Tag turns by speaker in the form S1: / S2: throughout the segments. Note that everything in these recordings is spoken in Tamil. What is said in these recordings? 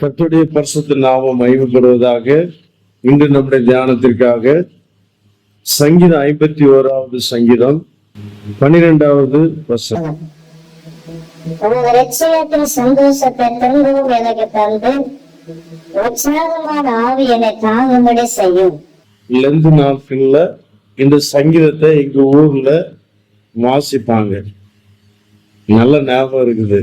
S1: கர்த்தருடைய பரிசுத்த நாமம் மகிமைப்படுவதாக இன்று நம்முடைய தியானத்திற்காக சங்கீதம் ஐம்பத்தி ஓராவது சங்கீதம் பன்னிரெண்டாவது வசனம்.
S2: உமது ரட்சியத்தின் சந்தோஷத்தை திரும்பவும் எனக்கு தந்து உற்சாகமான ஆவி என்னை தாங்கும்படி செய்யும்.
S1: லெந்து நாட்கள்ல இந்த சங்கீதத்தை எங்க ஊர்ல வாசிப்பாங்க. நல்ல ஞாபகம் இருக்குது.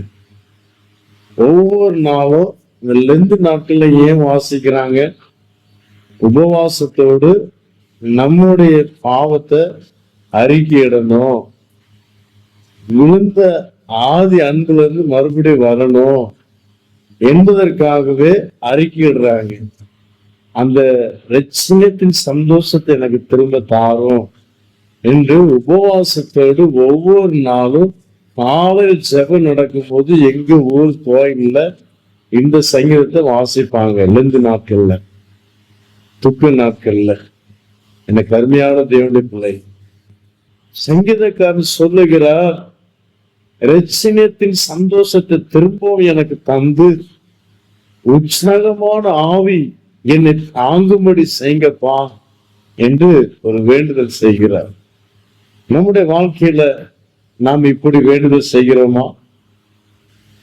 S1: ஒவ்வொரு நாளும் இந்த லெந்து நாட்கள்ல ஏன் வாசிக்கிறாங்க? உபவாசத்தோடு நம்முடைய பாவத்தை அறிக்கையிடணும் விழுந்த ஆதி அன்புல இருந்து மறுபடியும் வரணும் என்பதற்காகவே அறிக்கையிடுறாங்க அந்த ரட்சணத்தின் சந்தோஷத்தை எனக்கு திரும்ப தாரும் என்று உபவாசத்தோடு ஒவ்வொரு நாளும் காலையில் ஜெபம் நடக்கும்போது எங்க ஊர் கோயில்ல இந்த சங்கீதத்தை வாசிப்பாங்க. லெந்து நாட்கள்ல துப்பு நாட்கள்ல. எனக்கு அருமையான தேவனுடைய பிள்ளை. சங்கீதக்காரன் சொல்லுகிறார் ரட்சணியத்தின் சந்தோஷத்தை திரும்பவும் எனக்கு தந்து உற்சாகமான ஆவி என்னை தாங்கும்படி செய்யுங்கப்பா என்று ஒரு வேண்டுதல் செய்கிறார். நம்முடைய வாழ்க்கையில நாம் இப்படி வேண்டுதல் செய்கிறோமா?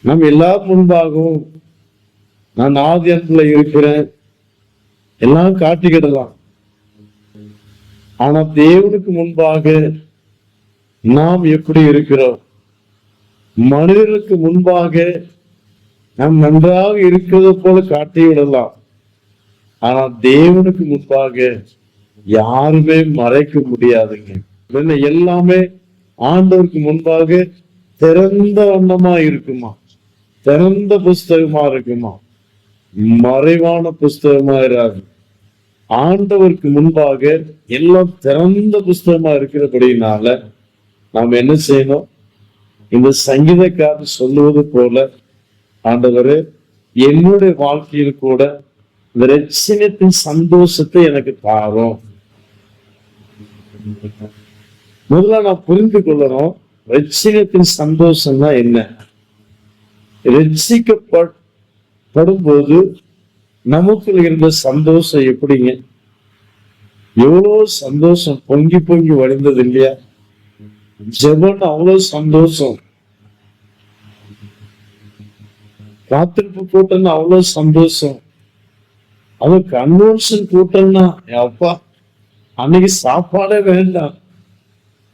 S1: நம் எல்லா முன்பாகவும் நான் ஆதியத்துல இருக்கிறேன் எல்லாம் காட்டிக்கிடலாம். ஆனா தேவனுக்கு முன்பாக நாம் எப்படி இருக்கிறோம்? மனிதர்களுக்கு முன்பாக நாம் நன்றாக இருக்கிறது போல காட்டி விடலாம் ஆனா தேவனுக்கு முன்பாக யாருமே மறைக்க முடியாதுங்க. எல்லாமே ஆண்டவருக்கு முன்பாக திறந்த வண்ணமா இருக்குமா? திறந்த புஸ்தகமா இருக்குமா? மறைவான புஸ்தகமா ஆண்டவருக்கு முன்பாக எல்லாம் திறந்த புஸ்தகமா இருக்கிறபடினால நாம் என்ன செய்யணும்? இந்த சங்கீதக்காரர் சொல்லுவது போல ஆண்டவர் என்னுடைய வாழ்க்கையில் கூட இந்த ரட்சணத்தின் சந்தோஷத்தை எனக்கு தாரும். முதல்ல நான் புரிந்து கொள்ளணும் ரட்சணத்தின் சந்தோஷம்னா என்ன? ரட்சிக்கப்படும் படும்போது நமக்குள் இருந்த சந்தோஷம் எப்படிங்க? எவ்வளவு சந்தோஷம்? பொங்கி பொங்கி வழிந்தது இல்லையா? ஜெபன் அவ்வளவு சந்தோஷம். காத்திருப்பு கூட்டம்னா அவ்வளவு சந்தோஷம். அது கன்வென்ஷன் கூட்டம்னா அப்பா அன்னைக்கு சாப்பாடே வேண்டாம்.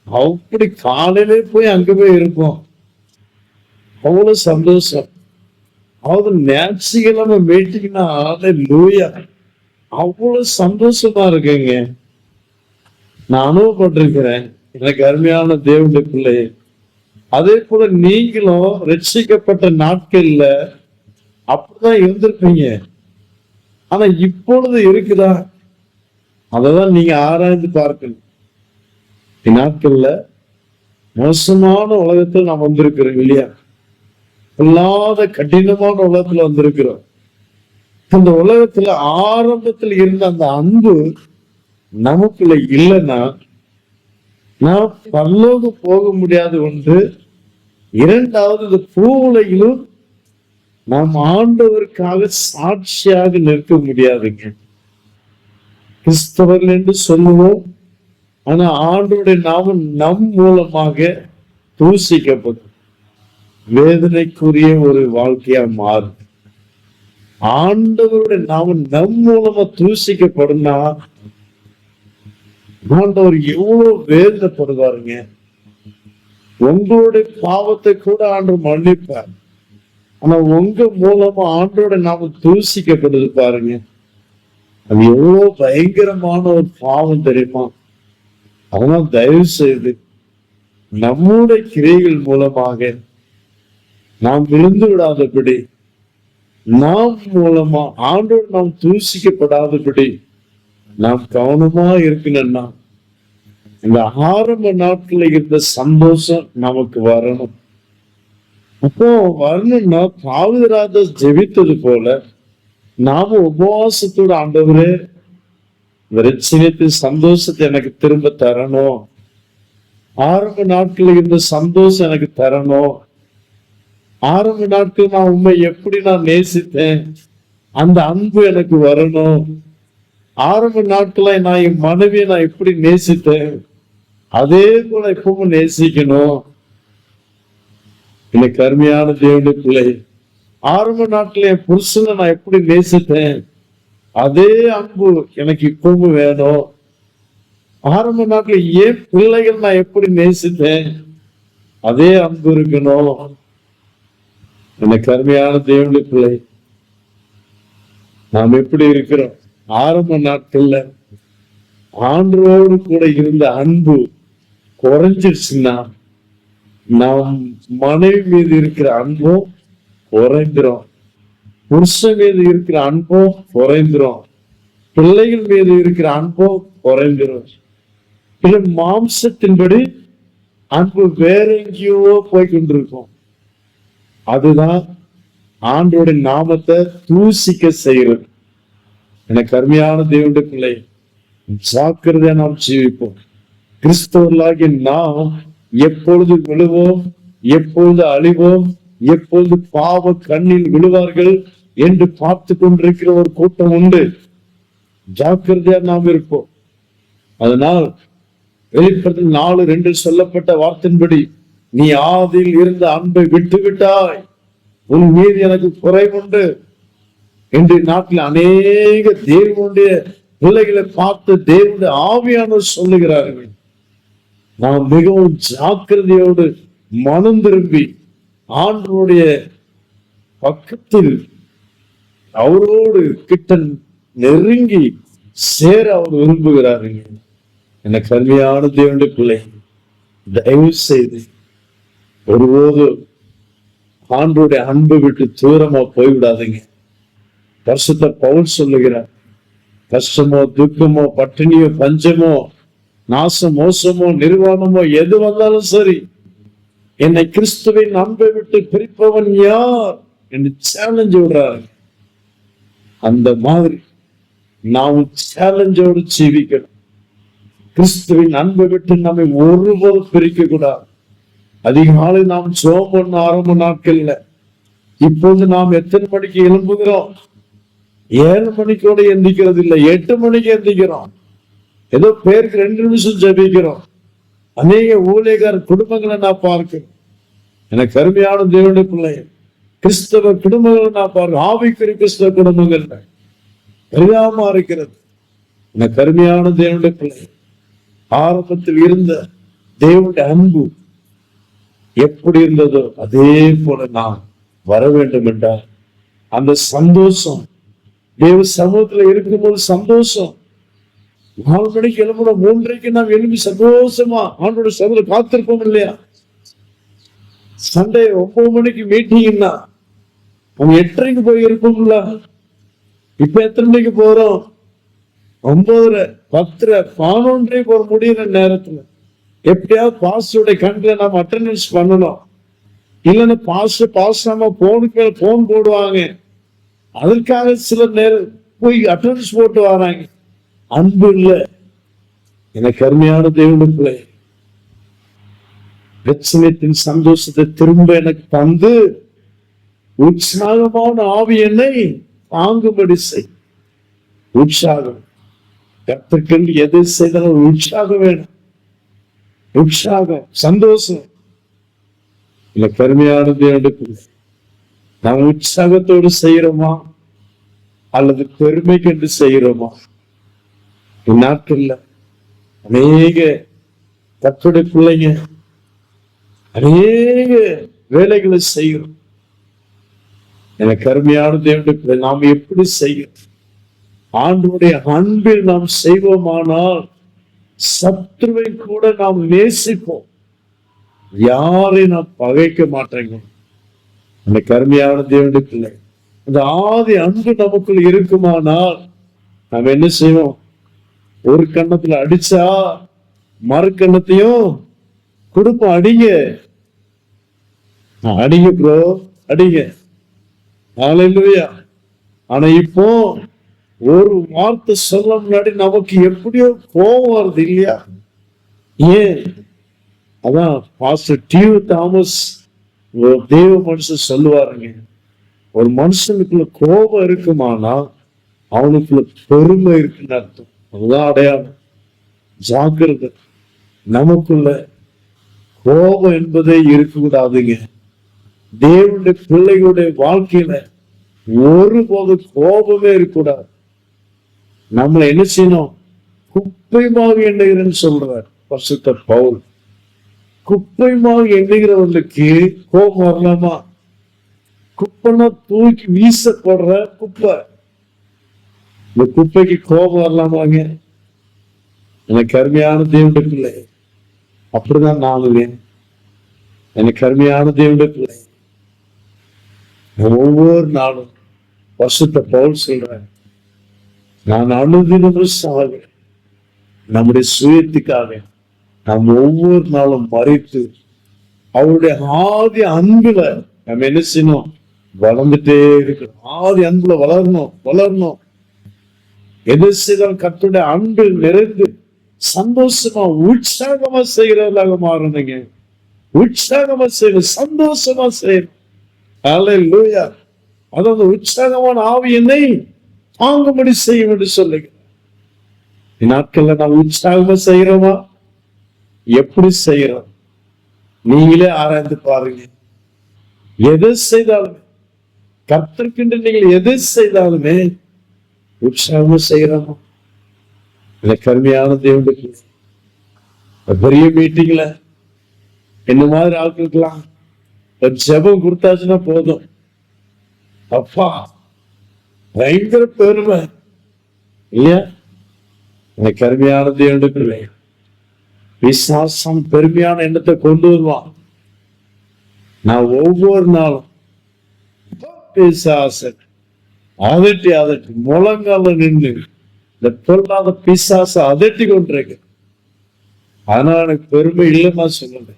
S1: அப்படி காலையிலே போய் அங்க போய் இருப்போம். அவ்வளவு சந்தோஷம். அதாவது ஞாயிற்றுக்கிழமை மீட்டிங்னா லூயா அவ்வளவு சந்தோஷமா இருக்குங்க. நான் அனுபவப்பட்டிருக்கிறேன். எனக்கு அருமையான தேவனுடைய பிள்ளை அதே போல நீங்களும் ரட்சிக்கப்பட்ட நாட்கள்ல அப்படிதான் இருந்திருப்பீங்க. ஆனா இப்பொழுது இருக்குதா? அததான் நீங்க ஆராய்ந்து பார்க்கணும். இந்நாட்கள்ல மோசமான உலகத்தில் நாம் வந்திருக்கிறோம் இல்லையா? இல்லாத கடினமான உலகத்துல வந்திருக்கிறோம். இந்த உலகத்துல ஆரம்பத்தில் இருந்த அந்த அன்பு நமக்குள்ள இல்லைன்னா நாம் பரலோகம் போக முடியாது ஒன்று இரண்டாவது இந்த பூவுலையிலும் நாம் ஆண்டவருக்காக சாட்சியாக நிற்க முடியாதுங்க. கிறிஸ்தவர்கள் என்று சொல்லுவோம் ஆனா ஆண்டோடைய நாமம் நம் மூலமாக தூசிக்கப்படும். வேதனைக்குரிய ஒரு வாழ்க்கையா மாறும் ஆண்டவருடைய நாம நம் மூலமா தூசிக்கப்படும்னா ஆண்டவர் எவ்வளவு வேதனைப்படுவாருங்க. உங்களுடைய பாவத்தை கூட ஆண்டு மன்னிப்பார். ஆனா உங்க மூலமா ஆண்டோட நாம தூசிக்கப்படுது பாருங்க. அது எவ்வளவு பயங்கரமான ஒரு பாவம் தெரியுமா? அதனால் தயவு செய்து நம்முடைய கிரைகள் மூலமாக நாம் விழுந்து விடாதபடி நாம் மூலமா ஆண்டோடு நாம் தூசிக்கப்படாதபடி நாம் கவனமா இருக்கணும்னா இந்த ஆரம்ப நாட்கள்ல இருந்த சந்தோஷம் நமக்கு வரணும். அப்போ வரணும்னா பாவிதராஜ ஜெபித்தது போல நாம உபவாசத்தோட ஆண்டவரே இந்த ரட்சணியத்தின் சந்தோஷத்தை எனக்கு திரும்ப தரணும். ஆரம்ப நாட்கள் இருந்த சந்தோஷம் எனக்கு தரணும். ஆரம்ப நாட்கள் நான் உண்மை எப்படி நான் நேசித்தேன்? அந்த அன்பு எனக்கு வரணும். ஆரம்ப நாட்கள நான் என் மனைவியை நான் எப்படி நேசித்தேன்? அதே போல இப்பவும் நேசிக்கணும். எனக்கு அருமையான தேவனுடைய பிள்ளை ஆரம்ப நாட்கள் என் புருஷனை நான் எப்படி நேசித்தேன்? அதே அன்பு எனக்கு இப்பவும் வேணும். ஆரம்ப நாட்கள் ஏன் பிள்ளைகள் நான் எப்படி நேசித்தேன்? அதே அன்பு இருக்கணும். எனக்கு அருமையான தேவனுடைய பிள்ளை. நாம் எப்படி இருக்கிறோம்? ஆரம்ப நாட்கள்ல ஆண்டோடு கூட இருந்த அன்பு குறைஞ்சிருச்சுன்னா நாம் மனைவி மீது இருக்கிற அன்பும் குறைந்துரும். புருஷன் மீது இருக்கிற அன்பும் குறைந்துரும். பிள்ளைகள் மீது இருக்கிற அன்பும் குறைந்துரும். இது மாம்சத்தின்படி அன்பு வேற எங்கேயோ போய் கொண்டிருக்கும். அதுதான் ஆண்டோட நாமத்தை தூசிக்க செய்யறது எனக்கு அருமையான தேவனுடைய பிள்ளை ஜாக்கிரதையா நாம் ஜீவிப்போம். கிறிஸ்தவர்களாகிய நாம் எப்பொழுது விழுவோம் எப்பொழுது அழிவோம் எப்பொழுது பாவ கண்ணில் விழுவார்கள் என்று பார்த்து கொண்டிருக்கிற ஒரு கூட்டம் உண்டு. ஜாக்கிரதையா நாம் இருப்போம். அதனால் வெளிப்படத்தில் நாலு ரெண்டு சொல்லப்பட்ட வார்த்தையின்படி நீ ஆதில் இருந்த அன்பை விட்டு விட்டாய் உன் மீது எனக்கு குறைவுண்டு. இன்று நாட்டில் அநேக தேவனுடைய பிள்ளைகளை பார்த்து தேவனுடைய ஆவியானவர் சொல்லுகிறார்கள். நாம் மிகவும் ஜாக்கிரதையோடு மனம் திரும்பி ஆண்டனுடைய பக்கத்தில் அவரோடு கிட்ட நெருங்கி சேர அவர் விரும்புகிறார்கள். எனக்கு அருமையான தேவனுடைய பிள்ளை தயவு செய்து ஒருபோது ஆண்டோடைய அன்பு விட்டு தூரமா போய்விடாதீங்க. பரிசுத்த பவுல் சொல்லுகிறார் கஷ்டமோ துக்கமோ பட்டினியோ பஞ்சமோ நாசம் மோசமோ நிர்வாணமோ எது வந்தாலும் சரி என்னை கிறிஸ்துவின் அன்பை விட்டு பிரிப்பவன் யார்? என்று சேலஞ்ச் விடுறாரு அந்த மாதிரி நாம் சேலஞ்சோடு ஜீவிக்கணும். கிறிஸ்துவின் அன்பை விட்டு நம்மை ஒருபோதும் பிரிக்க கூடாது அதிகாலை நாம் சோம் பண்ண ஆரம்ப நாட்கள்ல. இப்போது நாம் எத்தனை மணிக்கு எழும்புகிறோம்? ஏழு மணிக்கூட எந்திக்கிறது இல்லை எட்டு மணிக்கு எந்திக்கிறோம். ஏதோ பேருக்கு ரெண்டு நிமிஷம் ஜெபிக்கிறோம். அநேக ஊழியக்கார குடும்பங்களை நான் பார்க்கிறேன் எனக்கு கருமையான தேவனுடைய பிள்ளை கிறிஸ்தவ குடும்பங்களை நான் பார்க்கிறேன் ஆவிக்குரிய கிறிஸ்தவ குடும்பங்கள். பெரியாம இருக்கிறது. எனக்கு கருமையான தேவனுடைய பிள்ளை ஆரம்பத்தில் இருந்த தேவனுடைய அன்பு எப்படி இருந்ததோ அதே போல நான் வர வேண்டும் என்றால் அந்த சந்தோஷம் தேவ சமூகத்துல இருக்கும்போது சந்தோஷம். நாலு மணிக்கு எழும்பணும் மூன்றைக்கு நாம் எழுப்பி சந்தோஷமா ஆண்டோட சபையில காத்திருப்போம் இல்லையா? சண்டே ஒன்பது மணிக்கு மீட்டிங்னா அவங்க எட்டரைக்கு போய் இருப்போம்ல. இப்ப எத்தனை மணிக்கு போறோம்? ஒன்பதரை பத்துல பதினொன்றே போற முடியிற நேரத்துல. எப்படியாவது பாஸ்டோட கண்ட்ரி நம்ம அட்டண்டன்ஸ் பண்ணணும். இல்லைன்னா பாஸ் பாஸ் நம்ம போனுக்கு போன் போடுவாங்க. அதற்காக சில நேரம் போய் அட்டண்டன்ஸ் போட்டு வராங்க. அன்பு இல்லை. எனக்கு அருமையான தேவனுடைய பிள்ளை. பிரச்சனைத்தின் சந்தோஷத்தை திரும்ப எனக்கு தந்து உற்சாகமான ஆவி என்னை வாங்கும்படி செய். உற்சாகம். கத்துக்கள் எது செய்தாலும் உற்சாகம் வேணும். உற்சாகம் சந்தோஷம். இல்ல பெருமையானது தேவனுடைய நாம் உற்சாகத்தோடு செய்யறோமா அல்லது பெருமை கண்டு செய்யறோமா நாட்கள்ல அநேக கத்துடைய பிள்ளைங்க அநேக வேலைகளை செய்யறோம் எனக்கு கருமையான தேவனுக்கு நாம் எப்படி செய்யும்? ஆண்டோடைய அன்பில் நாம் செய்வோமானால் சத்ருவை கூட நாம் நேசிப்போம். யாரை நாம் பகைக்க மாட்டேங்க அந்த கருமையான தேவனுடைய பிள்ளை அந்த ஆதி அன்பு நமக்குள் இருக்குமானால் நாம் என்ன செய்வோம்? ஒரு கண்ணத்துல அடிச்சா மறு கண்ணத்தையும் கொடுப்போம் அடிங்க அடிங்க ப்ரோ அடிங்க. ஹalleluya. ஆனா இப்போ ஒரு வார்த்தை சொல்ல முன்னாடி நமக்கு எப்படியோ கோவம் வருது இல்லையா? ஏன்? அதான் பாஸ்டர் டியூ தாமஸ் தேவ மனுஷன் சொல்லுவாருங்க ஒரு மனுஷனுக்குள்ள கோபம் இருக்குமானா அவனுக்குள்ள பெருமை இருக்குன்னு அர்த்தம். அதுதான் அடையாளம். ஜாக்கிரதை. நமக்குள்ள கோபம் என்பதே இருக்கக்கூடாதுங்க. தேவனுடைய பிள்ளைகளுடைய வாழ்க்கையில ஒருபோது கோபமே இருக்கக்கூடாது. நம்மளை என்ன செய்யணும்? குப்பைமாக எண்ணுகிறேன்னு சொல்றார் பசுத்த பவுல். குப்பைமாக எண்ணுகிறவர்களுக்கு கோபம் வரலாமா? குப்பைனா தூக்கி வீச போடுற குப்பை. இந்த குப்பைக்கு கோபம் வரலாமாங்க? எனக்கு அருமையான தேவனுடைய பிள்ளை. அப்படிதான் நானுங்க எனக்கு அருமையான தேவனுடைய பிள்ளை. ஒவ்வொரு நாளும் வருஷத்தை பவுல் சொல்றேன். நான் அனுதினமும் சாக நம்முடைய சுயத்துக்காக நாம் ஒவ்வொரு நாளும் மறைத்து அவருடைய ஆதி அன்புல நம்ம என்ன செய்யணும்? வளர்ந்துட்டே இருக்கணும். ஆதி அன்புல வளரணும் வளரணும். எது செய்தால் கத்துடைய அன்பு நிறைந்து சந்தோஷமா உற்சாகமா செய்கிறவர்களாக மாறணுங்க. உற்சாகமா செய்யணும் சந்தோஷமா செய்யணும். அல்லேலூயா அது அந்த உற்சாகமான ஆவி என்னை தாங்கும்படி செய்யும் என்று சொல்லுங்க நாட்கள்ல நான் உற்சாகமா செய்யறோமா எப்படி செய்யறோம் நீங்களே ஆராய்ந்து பாருங்க. எது செய்தாலுமே கர்த்தர்க்கென்று நீங்கள் எது செய்தாலுமே உற்சாகமா செய்யறோமா இல்லை கருமையான தேவனுக்கு. பெரிய மீட்டிங்ல என்ன மாதிரி ஆட்களுக்கெல்லாம் ஒரு ஜெபம் கொடுத்தாச்சுன்னா போதும். அப்பா பயங்கர பெருமை இல்லையா எனக்கு அருமையான தேவனுக்கு விசுவாசம் பெருமையான எண்ணத்தை கொண்டு வருவான் நான் ஒவ்வொரு நாளும் பிசாசன் அதட்டி அதட்டி முழங்கால நின்று இந்த பொருளாத பிசாச அதட்டி கொண்டிருக்கு அதனால எனக்கு பெருமை இல்லைன்னா சொல்லுங்க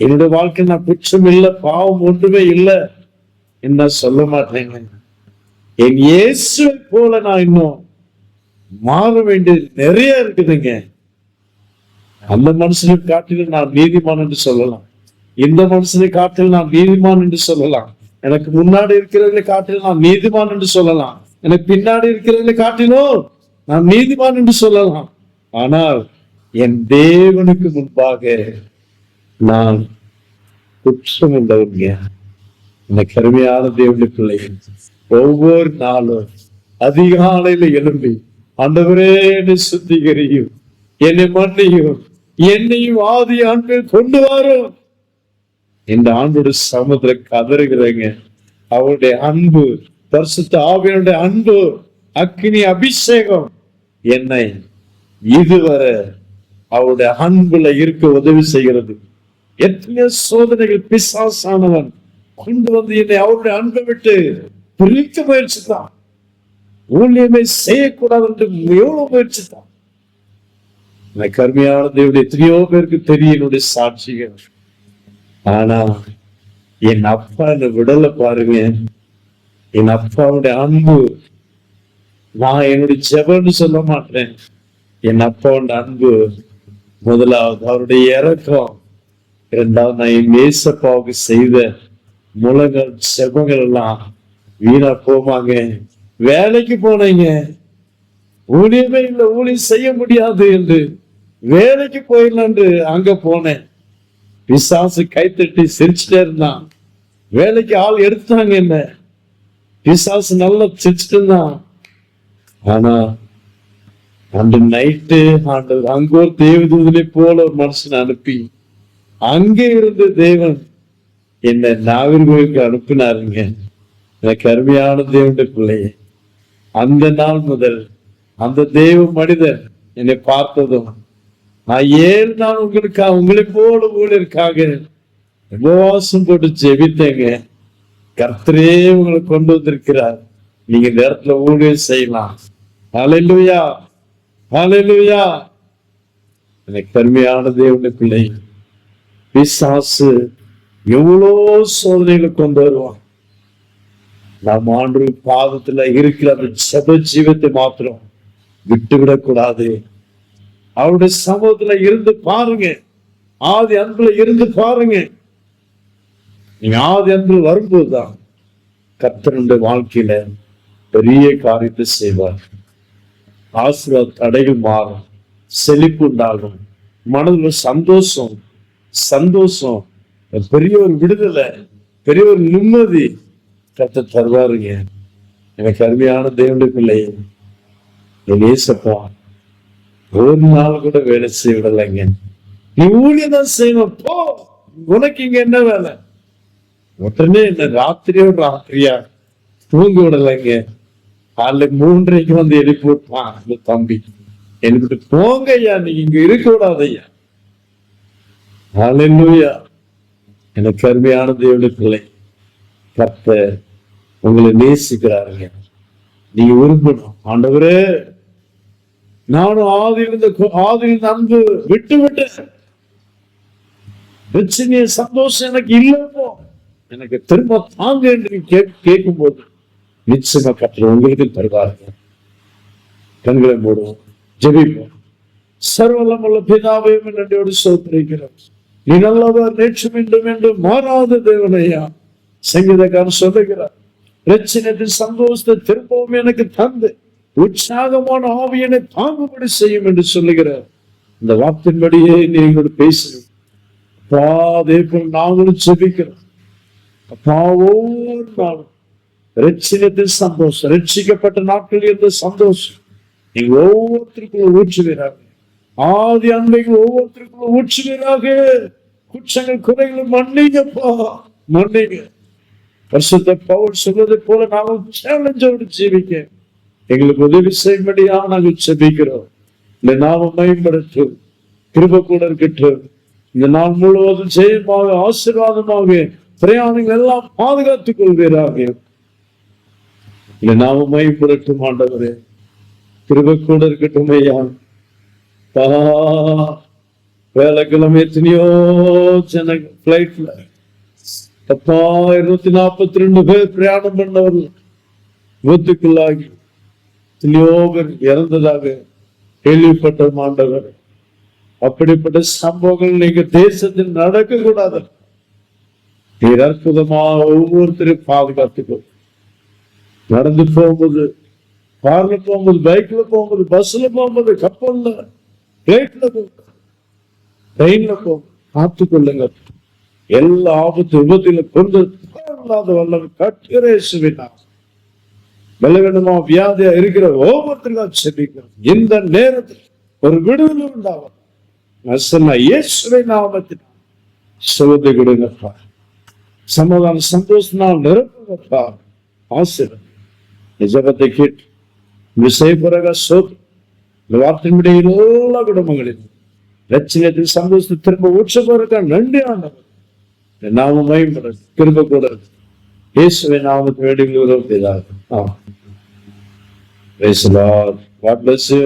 S1: என்னுடைய வாழ்க்கை நான் குற்றம் இல்லை பாவம் ஒன்றுமே இல்லை என்ன சொல்ல மாட்டேங்க என் இயேசுவை போல நான் இன்னும் மாற வேண்டியது நிறைய இருக்குதுங்க. அந்த மனுஷனை காட்டிலும் நான் நீதிமான் என்று சொல்லலாம். இந்த மனுஷனை காட்டில் நான் நீதிமான் என்று சொல்லலாம். எனக்கு முன்னாடி இருக்கிறவர்களை காட்டிலும் நான் நீதிமான் என்று சொல்லலாம். எனக்கு பின்னாடி இருக்கிறவர்களை காட்டிலும் நான் நீதிமான் என்று சொல்லலாம். ஆனால் என் தேவனுக்கு முன்பாக நான் குற்றம் உள்ளவங்க எனக்கு கருமையான தேவனுடைய பிள்ளை ஒவ்வொரு நாளும் அதிகாலையில எழும்பி அண்டவரே என்னை சுத்திகரியும் என்னை மன்னியும் என்னையும் ஆதி ஆண்கள் கொண்டு வரும் இந்த ஆண்டோட சமுதிர கதறுகிறேங்க. அவருடைய அன்பு பரிசுத்த ஆவியனுடைய அன்பு அக்னி அபிஷேகம். என்னை இதுவரை அவருடைய அன்புல இருக்க உதவி செய்கிறது. எத்தனை சோதனைகள் பிசாசானவன் கொண்டு வந்து என்னை அவருடைய அன்பை விட்டு பிரிக்க முயற்சித்தான். ஊழியமே செய்யக்கூடாது என்று எவ்வளவு முயற்சித்தான். எனக்கு கருமையான தேவனுடைய எத்தனையோ பேருக்கு தெரிய என்னுடைய சாட்சிகள். ஆனா என் அப்பா என்னை விடல பாருங்க என் அப்பாவுடைய அன்பு நான் என்னுடைய ஜெபன்னு சொல்ல மாட்டேன். என் அப்பாவோட அன்பு முதலாவது அவருடைய இறக்கம் இரண்டாவது நான் என் மேசப்பாவுக்கு செய்த முழங்கள் செபங்கள் எல்லாம் வீணா போமாங்க. வேலைக்கு போனீங்க. ஊழியமே இல்லை ஊழியம் செய்ய முடியாது என்று. வேலைக்கு போயிடலான்னு அங்க போனேன். பிசாசு கைத்தட்டி சிரிச்சுட்டே இருந்தான். வேலைக்கு ஆள் எடுத்தாங்க என்ன? பிசாசு நல்லா சிரிச்சுட்டு இருந்தான். ஆனா அந்த நைட்டு ஆண்டவர் அங்க ஒரு தேவதூதனை போல ஒரு மனுஷனை அனுப்பி அங்கே இருந்த தேவன் என்னை நாகர்கோவிலுக்கு அனுப்பினாருங்க. எனக்கு அருமையான தேவனுடைய பிள்ளையே அந்த நாள் முதல் அந்த தெய்வ மனிதர் என்னை பார்த்ததும் நான் ஏழு நாள் உங்களுக்காக உங்களை போல ஊழியருக்காக உபவாசம் போட்டு ஜெபித்தேங்க. கர்த்தரே உங்களை கொண்டு வந்திருக்கிறார். நீங்க இந்த இடத்துல ஊழியம் செய்யலாம். அலையிலுயா அலையிலுயா எனக்கு கருமையான தேவனுடைய பிள்ளை பிசாசு எவ்வளோ சோதனைகளை கொண்டு வருவான். நம் ஆண்டு பாதத்துல இருக்கிற அந்த ஜெப ஜீவத்தை மாத்திரம் விட்டுவிடக்கூடாது. அவருடைய சமூகத்துல இருந்து பாருங்க. ஆதி அன்புல இருந்து பாருங்க. நீங்க ஆதி அன்புல வரும்போதுதான் கர்த்தருடைய வாழ்க்கையில பெரிய காரியத்தை செய்வார். ஆசீர்வாத தடைகள் மாறும். செழிப்பு உண்டாகும். மனதில் சந்தோஷம் சந்தோஷம். பெரிய ஒரு விடுதலை பெரிய ஒரு நிம்மதி கத்து தருவாருங்க. எனக்கு அருமையான தேவனுடைய பிள்ளை. என் ஏசப்பா ஒரு நாள் கூட வேலை செய்ய விடலைங்க நீ ஊழியதான் செய்யணும். போ உனக்கு இங்க என்ன வேலை? உடனே என்ன ராத்திரியோட ராத்திரியா தூங்க விடலைங்க. காலைல மூன்றைக்கு வந்து எழுப்பி விட்டான் இந்த தம்பி. எனக்கு போங்க ஐயா நீங்க இங்க இருக்க விடாத ஐயா எனக்கு அருமையான தேவனுடைய பிள்ளை. கத்த உங்களை நேசிக்கிறாருங்க. நீங்க விரும்பணும். ஆண்டவரே நானும் ஆதியில் இருந்த அன்பு விட்டு விட்டேன் பிரச்சனைய சந்தோஷம் எனக்கு இல்லப்போ. எனக்கு திரும்ப தாங்க என்று கேட்கும் போது நிச்சயமா கற்று உங்களுக்கு தருவார்கள் கண்களை மூடுவோம். ஜெபிப்போம். சர்வலமுள்ள பிதாவையும் நன்றியோடு சோத்திருக்கிறோம். நீ நல்லவர் நேற்று மீண்டும் என்று மாறாத தேவனையா? சங்கீதக்காரன் சொல்லுகிறார் பிரச்சனையின் சந்தோஷத்தை திரும்பவும் எனக்கு தந்து உற்சாகமான ஆவியனை தாங்கும்படி செய்யும் என்று சொல்லுகிறார் இந்த வார்த்தையின்படியே நீங்கள் பேசுங்க அப்பா அதே போல் நாங்களும் செபிக்கிறோம் அப்பா ஒவ்வொரு நாளும் ரட்சிகத்தின் சந்தோஷம் ரட்சிக்கப்பட்ட நாட்கள் இருந்த சந்தோஷம். நீங்க ஒவ்வொருத்தருக்குள்ள ஊற்றுவீராக. ஆதி அன்னைகள் ஒவ்வொருத்தருக்குள்ள ஊற்றுவீராக. குற்றங்கள் குறைகளும் மன்னிங்கப்பா. மன்னிங்க. பரிசுத்த பவுல் சொல்வது போல நாங்கள் சேலஞ்சோடு ஜீவிக்க. எங்களுக்கு உதவி செய்யும்படியா நாங்கள் செபிக்கிறோம். இந்த நாம மேம்படுத்தும். கிருப கூட இருக்கட்டும். இந்த நாள் முழுவதும் செய்யமாக ஆசீர்வாதமாக பிரயாணங்கள் எல்லாம் பாதுகாத்துக் கொள்வீராக. இந்த நாம மேம்படுத்தும் ஆண்டவரே. கிருப கூட இருக்கட்டும் ஐயா. வேலைக்கிழமை எத்தனையோ சென்னை பிளைட்ல பத்தாயிரத்தி நாற்பத்தி ரெண்டு பேர் பிரயாணம் பண்ணவர்கள். விபத்துக்குள்ளாகி எத்தனையோ பேர் இறந்ததாக கேள்விப்பட்ட மாண்டவர் அப்படிப்பட்ட சம்பவங்கள் நீங்க தேசத்தில் நடக்க கூடாது நீர் அற்புதமாக ஒவ்வொருத்தரையும் பாதுகாத்துக்கோ நடந்து போகும்போது கார்ல போகும்போது பைக்ல போகும்போது பஸ்ல போகும்போது கப்பல்ல பிளேட்ல போகும்போது ட்ரெயின்ல போகும் காத்து எல்லா ஆபத்து விபத்திலும் கொண்டு இல்லாத வல்லவர் கட்டுரேசுவினா பலவீனமா வியாதியா இருக்கிற ஒவ்வொருத்தருக்கும் செபிக்கிறோம். இந்த நேரத்தில் ஒரு விடுதலை உண்டாகும் நசன இயேசுவை நாமத்தில் சுகத்தை கொடுங்கப்பா. சமாதான சந்தோஷனால் நிரப்புங்கப்பா. ஆசிரியர் நிஜபத்தை கேட்டு விசைபுரக சோத் இந்த வார்த்தையினுடைய எல்லா குடும்பங்களிலும் லட்சியத்தில் சந்தோஷத்தை திரும்ப ஊற்ற போறதுக்கா நன்றி ஆண்டவர். இந்த நாம மயம்பட திரும்ப கூட இயேசுவை நாமத்து வேண்டிய உதவி செய்தார் ஆ Praise the Lord. God bless you.